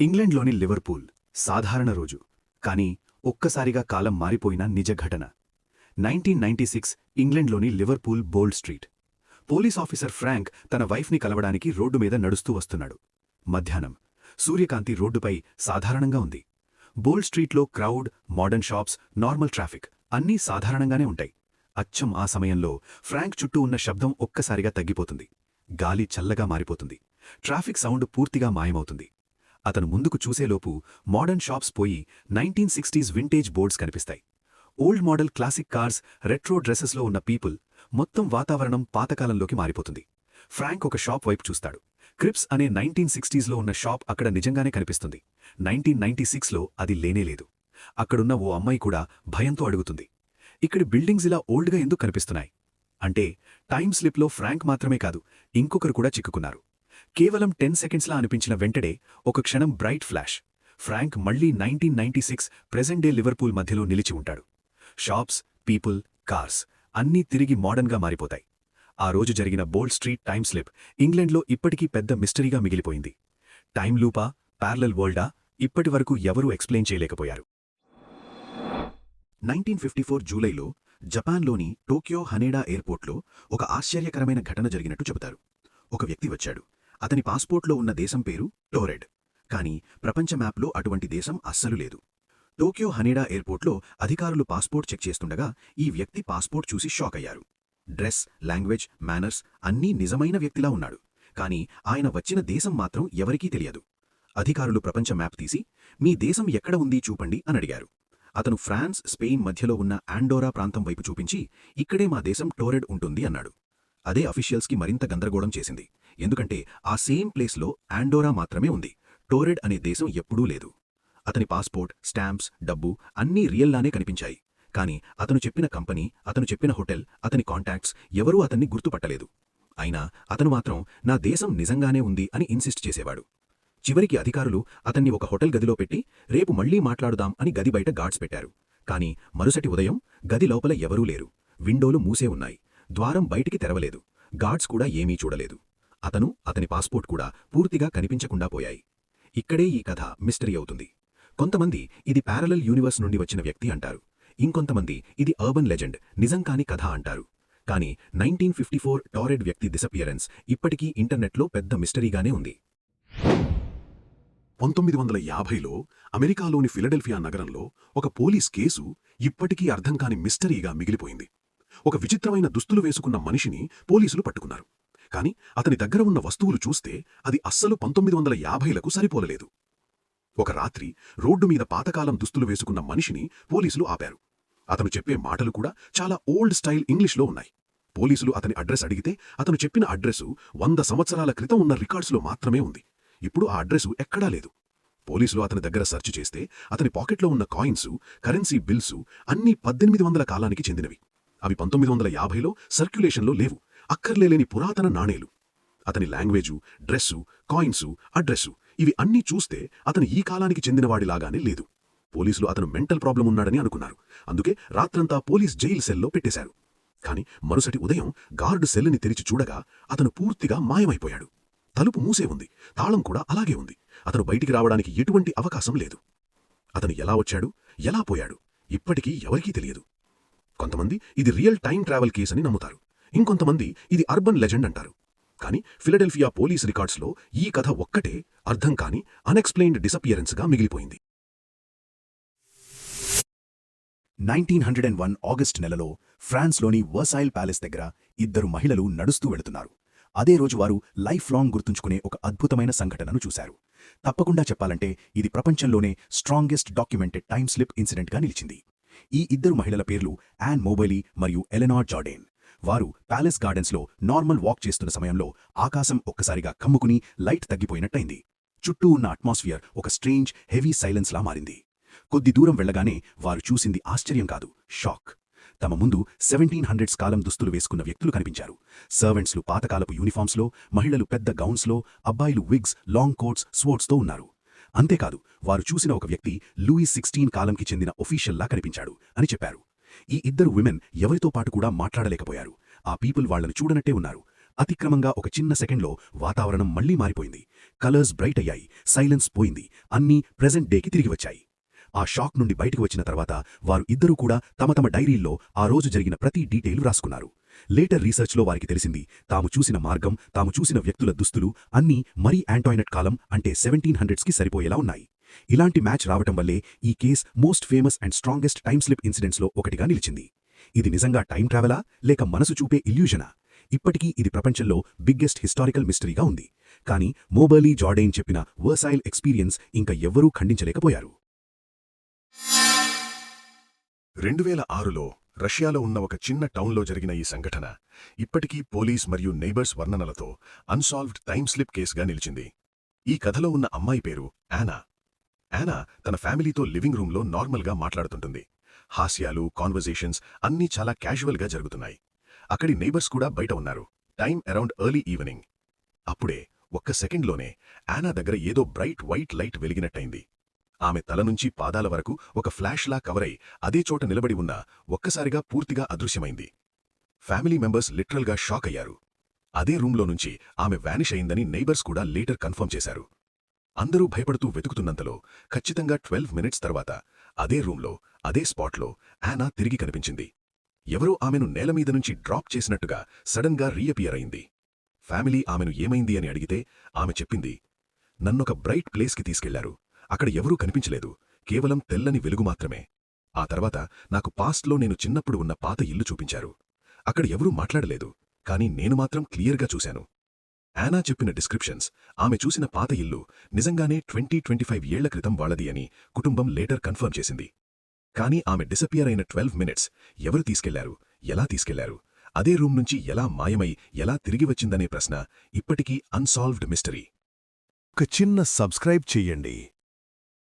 ఇంగ్లండ్లోని లివర్పూల్ సాధారణ రోజు కానీ ఒక్కసారిగా కాలం మారిపోయిన నిజ ఘటన. నైన్టీన్ నైన్టీ సిక్స్ ఇంగ్లండ్లోని Liverpool Bold Street. Police officer Frank తన వైఫ్ని కలవడానికి రోడ్డు మీద నడుస్తూ వస్తున్నాడు. మధ్యాహ్నం సూర్యకాంతి రోడ్డుపై సాధారణంగా ఉంది. బోల్డ్ స్ట్రీట్లో crowd modern shops normal traffic అన్నీ సాధారణంగానే ఉంటాయి. అచ్చం ఆ సమయంలో ఫ్రాంక్ చుట్టూ ఉన్న శబ్దం ఒక్కసారిగా తగ్గిపోతుంది. గాలి చల్లగా మారిపోతుంది. ట్రాఫిక్ సౌండ్ పూర్తిగా మాయమవుతుంది. అతను ముందుకు చూసేలోపు మోడర్న్ షాప్స్ పోయి నైన్టీన్ సిక్స్టీస్ వింటేజ్ బోర్డ్స్ కనిపిస్తాయి. Old model classic cars retro డ్రెస్సెస్లో ఉన్న పీపుల్ మొత్తం వాతావరణం పాతకాలంలోకి మారిపోతుంది. ఫ్రాంక్ ఒక షాప్ వైపు చూస్తాడు. క్రిప్స్ అనే నైన్టీన్ సిక్స్టీస్లో ఉన్న షాప్ అక్కడ నిజంగానే కనిపిస్తుంది. నైన్టీన్ నైన్టీ సిక్స్లో అది లేనేలేదు అక్కడున్న ఓ అమ్మాయి కూడా భయంతో అడుగుతుంది. ఇక్కడి బిల్డింగ్స్ ఇలా ఓల్డ్గా ఎందుకు కనిపిస్తున్నాయి? అంటే టైమ్ స్లిప్లో ఫ్రాంక్ మాత్రమే కాదు ఇంకొకరు కూడా చిక్కుకున్నారు. కేవలం టెన్ సెకండ్స్లా అనిపించిన వెంటనే ఒక క్షణం బ్రైట్ ఫ్లాష్. ఫ్రాంక్ మళ్ళీ nineteen ninety six present day Liverpool మధ్యలో నిలిచి ఉంటాడు. షాప్స్ పీపుల్ కార్స్ అన్నీ తిరిగి మోడర్న్గా మారిపోతాయి. ఆ రోజు జరిగిన బోల్డ్ స్ట్రీట్ టైమ్ స్లిప్ ఇంగ్లండ్లో ఇప్పటికీ పెద్ద మిస్టరీగా మిగిలిపోయింది. టైం లూపా ప్యారలల్ వరల్డా ఇప్పటివరకు ఎవరూ ఎక్స్ప్లెయిన్ చేయలేకపోయారు. నైన్టీన్ ఫిఫ్టీ ఫోర్ జూలైలో జపాన్లోని టోక్యో హనేడా ఎయిర్పోర్ట్లో ఒక ఆశ్చర్యకరమైన ఘటన జరిగినట్టు చెబుతారు. ఒక వ్యక్తి వచ్చాడు. అతని పాస్పోర్ట్లో ఉన్న దేశం పేరు టోరెడ్. కానీ ప్రపంచ మ్యాప్లో అటువంటి దేశం అస్సలు లేదు. టోక్యో హనేడా ఎయిర్పోర్ట్లో అధికారులు పాస్పోర్ట్ చెక్ చేస్తుండగా ఈ వ్యక్తి పాస్పోర్ట్ చూసి షాక్ అయ్యారు. డ్రెస్ లాంగ్వేజ్ మేనర్స్ అన్నీ నిజమైన వ్యక్తిలా ఉన్నాడు. కానీ ఆయన వచ్చిన దేశం మాత్రం ఎవరికీ తెలియదు. అధికారులు ప్రపంచ మ్యాప్ తీసి మీ దేశం ఎక్కడ ఉంది చూపండి అని అడిగారు. అతను ఫ్రాన్స్ స్పెయిన్ మధ్యలో ఉన్న ఆండోరా ప్రాంతం వైపు చూపించి ఇక్కడే మా దేశం టోరెడ్ ఉంటుంది అన్నాడు. అదే అఫీషియల్స్కి మరింత గందరగోళం చేసింది. ఎందుకంటే ఆ సేమ్ ప్లేస్లో ఆండోరా మాత్రమే ఉంది. టోరెడ్ అనే దేశం ఎప్పుడూ లేదు. అతని పాస్పోర్ట్ స్టాంప్స్ డబ్బు అన్నీ రియల్లానే కనిపించాయి. కాని అతను చెప్పిన కంపెనీ అతను చెప్పిన హోటల్ అతని కాంటాక్ట్స్ ఎవరూ అతన్ని గుర్తుపట్టలేదు. అయినా అతను మాత్రం నా దేశం నిజంగానే ఉంది అని ఇన్సిస్ట్ చేసేవాడు. చివరికి అధికారులు అతన్ని ఒక హోటల్ గదిలో పెట్టి రేపు మళ్ళీ మాట్లాడుదాం అని గది బయట గాడ్స్ పెట్టారు. కాని మరుసటి ఉదయం గది లోపల ఎవరూ లేరు. విండోలు మూసే ఉన్నాయి. ద్వారం బయటికి తెరవలేదు. గాడ్స్ కూడా ఏమీ చూడలేదు. అతను అతని పాస్పోర్ట్ కూడా పూర్తిగా కనిపించకుండా పోయాయి. ఇక్కడే ఈ కథ మిస్టరీ అవుతుంది. కొంతమంది ఇది ప్యారలల్ యూనివర్స్ నుండి వచ్చిన వ్యక్తి అంటారు. ఇంకొంతమంది ఇది అర్బన్ లెజెండ్ నిజం కాని కథ అంటారు. కానీ నైన్టీన్ ఫిఫ్టీ ఫోర్ టారెడ్ వ్యక్తి డిసపియరెన్స్ ఇప్పటికీ ఇంటర్నెట్లో పెద్ద మిస్టరీగానే ఉంది. పంతొమ్మిది వందల యాభైలో అమెరికాలోని ఫిలడెల్ఫియా నగరంలో ఒక పోలీస్ కేసు ఇప్పటికీ అర్థం కాని మిస్టరీగా మిగిలిపోయింది. ఒక విచిత్రమైన దుస్తులు వేసుకున్న మనిషిని పోలీసులు పట్టుకున్నారు. కాని అతని దగ్గర ఉన్న వస్తువులు చూస్తే అది అస్సలు పంతొమ్మిది వందల యాభైలకు సరిపోలలేదు. ఒక రాత్రి రోడ్డు మీద పాతకాలం దుస్తులు వేసుకున్న మనిషిని పోలీసులు ఆపారు. అతను చెప్పే మాటలు కూడా చాలా ఓల్డ్ స్టైల్ ఇంగ్లీష్లో ఉన్నాయి. పోలీసులు అతని అడ్రస్ అడిగితే అతను చెప్పిన అడ్రస్సు వంద సంవత్సరాల క్రితం ఉన్న రికార్డ్స్లో మాత్రమే ఉంది. ఇప్పుడు ఆ అడ్రస్సు ఎక్కడా లేదు. పోలీసులు అతని దగ్గర సెర్చ్ చేస్తే అతని పాకెట్లో ఉన్న కాయిన్సు కరెన్సీ బిల్సు అన్నీ పద్దెనిమిది వందల కాలానికి చెందినవి. అవి పంతొమ్మిది వందల యాభైలో సర్క్యులేషన్లో లేవు. అక్కర్లేలేని పురాతన నాణేలు. అతని లాంగ్వేజు డ్రెస్సు కాయిన్సు అడ్రస్సు ఇవి అన్నీ చూస్తే అతను ఈ కాలానికి చెందినవాడిలాగానే లేదు. పోలీసులు అతను మెంటల్ ప్రాబ్లం ఉన్నాడని అనుకున్నారు. అందుకే రాత్రంతా పోలీస్ జైలు సెల్లో పెట్టేశారు. కాని మరుసటి ఉదయం గార్డు సెల్లుని తెరిచి చూడగా అతను పూర్తిగా మాయమైపోయాడు. తలుపు మూసే ఉంది. తాళం కూడా అలాగే ఉంది. అతను బయటికి రావడానికి ఎటువంటి అవకాశం లేదు. అతను ఎలా వచ్చాడు? ఎలా పోయాడు? ఇప్పటికీ ఎవరికీ తెలియదు. కొంతమంది ఇది రియల్ టైం ట్రావెల్ కేస్ అని నమ్ముతారు. ఇంకొంతమంది ఇది అర్బన్ లెజెండ్ అంటారు. కానీ ఫిలడెల్ఫియా పోలీస్ రికార్డ్స్లో ఈ కథ ఒక్కటే అర్థం కాని అన్ఎక్స్ప్లెయిన్డ్ డిసపియరెన్స్గా మిగిలిపోయింది. Nineteen hundred and one August నెలలో ఫ్రాన్స్లోని వర్సైల్ ప్యాలెస్ దగ్గర ఇద్దరు మహిళలు నడుస్తూ వెళుతున్నారు. అదే రోజు వారు లైఫ్ లాంగ్ గుర్తుంచుకునే ఒక అద్భుతమైన సంఘటనను చూశారు. తప్పకుండా చెప్పాలంటే ఇది ప్రపంచంలోనే స్ట్రాంగెస్ట్ డాక్యుమెంటెడ్ టైమ్ స్లిప్ ఇన్సిడెంట్గా నిలిచింది. ఈ ఇద్దరు మహిళల పేర్లు యాన్ మోబైలీ మరియు ఎలెనార్ జార్డేన్. వారు ప్యాలెస్ గార్డెన్స్లో నార్మల్ వాక్ చేస్తున్న సమయంలో ఆకాశం ఒక్కసారిగా కమ్ముకుని లైట్ తగ్గిపోయినట్టయింది. చుట్టూ ఉన్న అట్మాస్ఫియర్ ఒక స్ట్రేంజ్ హెవీ సైలెన్స్లా మారింది. కొద్ది దూరం వెళ్ళగానే వారు చూసింది ఆశ్చర్యం కాదు షాక్. తమ ముందు సెవెంటీన్ హండ్రెడ్స్ కాలం దుస్తులు వేసుకున్న వ్యక్తులు కనిపించారు. సర్వెంట్స్లు పాతకాలపు యూనిఫామ్స్లో మహిళలు పెద్ద గౌన్స్లో అబ్బాయిలు విగ్స్ లాంగ్ కోట్స్ స్పోర్ట్స్తో ఉన్నారు. అంతేకాదు వారు చూసిన ఒక వ్యక్తి లూయిస్ సిక్స్టీన్ కాలంకి చెందిన ఒఫీషియల్లా కనిపించాడు అని చెప్పారు. ఈ ఇద్దరు విమెన్ ఎవరితో పాటు కూడా మాట్లాడలేకపోయారు. ఆ పీపుల్ వాళ్ళను చూడనట్టే ఉన్నారు. అతిక్రమంగా ఒక చిన్న సెకండ్లో వాతావరణం మళ్ళీ మారిపోయింది. కలర్స్ బ్రైట్ అయ్యాయి. సైలెన్స్ పోయింది. అన్నీ ప్రెజెంట్ డేకి తిరిగి వచ్చాయి. ఆ షాక్ నుండి బయటకు వచ్చిన తర్వాత వారు ఇద్దరూ కూడా తమ తమ డైరీల్లో ఆ రోజు జరిగిన ప్రతి డీటెయిల్ రాసుకున్నారు. లేటర్ రీసెర్చ్లో వారికి తెలిసింది తాము చూసిన మార్గం తాము చూసిన వ్యక్తుల దుస్తులు అన్నీ మరీ యాంటాయినట్ కాలం అంటే సెవెంటీన్ హండ్రెడ్స్కి సరిపోయేలా ఉన్నాయి. ఇలాంటి మ్యాచ్ రావటం వల్లే ఈ case most famous and strongest time slip ఇన్సిడెంట్స్లో ఒకటిగా నిలిచింది. ఇది నిజంగా టైం ట్రావెలా లేక మనసు చూపే ఇల్యూజనా ఇప్పటికీ ఇది ప్రపంచంలో బిగ్గెస్ట్ హిస్టారికల్ మిస్టరీగా ఉంది. కానీ మోబర్లీ జార్డైన్ చెప్పిన వర్సైల్ ఎక్స్పీరియన్స్ ఇంకా ఎవ్వరూ ఖండించలేకపోయారు. రెండు వేల ఆరులో రష్యాలో ఉన్న ఒక చిన్న టౌన్లో జరిగిన ఈ సంఘటన ఇప్పటికీ పోలీస్ మరియు నైబర్స్ వర్ణనలతో అన్సాల్వ్డ్ టైమ్ స్లిప్ కేసుగా నిలిచింది. ఈ కథలో ఉన్న అమ్మాయి పేరు యానా. యానా తన ఫ్యామిలీతో లివింగ్ రూంలో నార్మల్గా మాట్లాడుతుంటుంది. హాస్యాలు కాన్వర్జేషన్స్ అన్నీ చాలా క్యాజువల్గా జరుగుతున్నాయి. అక్కడి నైబర్స్ కూడా బయట ఉన్నారు. టైం అరౌండ్ ఎర్లీ ఈవినింగ్ అప్పుడే ఒక్క సెకండ్లోనే యానా దగ్గర ఏదో బ్రైట్ వైట్ లైట్ వెలిగినట్టయింది. ఆమె తల నుంచి పాదాల వరకు ఒక ఫ్లాష్లా కవరై అదే చోట నిలబడి ఉన్న ఒక్కసారిగా పూర్తిగా అదృశ్యమైంది. ఫ్యామిలీ మెంబర్స్ లిటరల్గా షాక్ అయ్యారు. అదే రూంలో నుంచి ఆమె వ్యానిష్ అయిందని నైబర్స్ కూడా లేటర్ కన్ఫర్మ్ చేశారు. అందరూ భయపడుతూ వెతుకుతున్నంతలో ఖచ్చితంగా ట్వెల్వ్ మినిట్స్ తర్వాత అదే రూంలో అదే స్పాట్లో యానా తిరిగి కనిపించింది. ఎవరో ఆమెను నేలమీద నుంచి డ్రాప్ చేసినట్టుగా సడన్గా రీఅపియర్ అయింది. ఫ్యామిలీ ఆమెను ఏమైంది అని అడిగితే ఆమె చెప్పింది నన్నొక బ్రైట్ ప్లేస్కి తీసుకెళ్ళారు. అక్కడ ఎవరూ కనిపించలేదు. కేవలం తెల్లని వెలుగు మాత్రమే. ఆ తర్వాత నాకు పాస్ట్లో నేను చిన్నప్పుడు ఉన్న పాత ఇల్లు చూపించారు. అక్కడ ఎవరూ మాట్లాడలేదు. కానీ నేను మాత్రం క్లియర్గా చూశాను. యానా చెప్పిన డిస్క్రిప్షన్స్ ఆమె చూసిన పాత ఇల్లు నిజంగానే ట్వంటీ ట్వంటీ ఫైవ్ ఏళ్ళ క్రితం వాళ్ళది అని కుటుంబం లేటర్ కన్ఫర్మ్ చేసింది. కానీ ఆమె డిసపియర్ అయిన ట్వెల్వ్ మినిట్స్ ఎవరు తీసుకెళ్ళారు? ఎలా తీసుకెళ్ళారు? అదే రూమ్ నుంచి ఎలా మాయమై ఎలా తిరిగి వచ్చిందనే ప్రశ్న ఇప్పటికీ అన్సాల్వ్డ్ మిస్టరీ ఒక చిన్న సబ్స్క్రైబ్ చెయ్యండి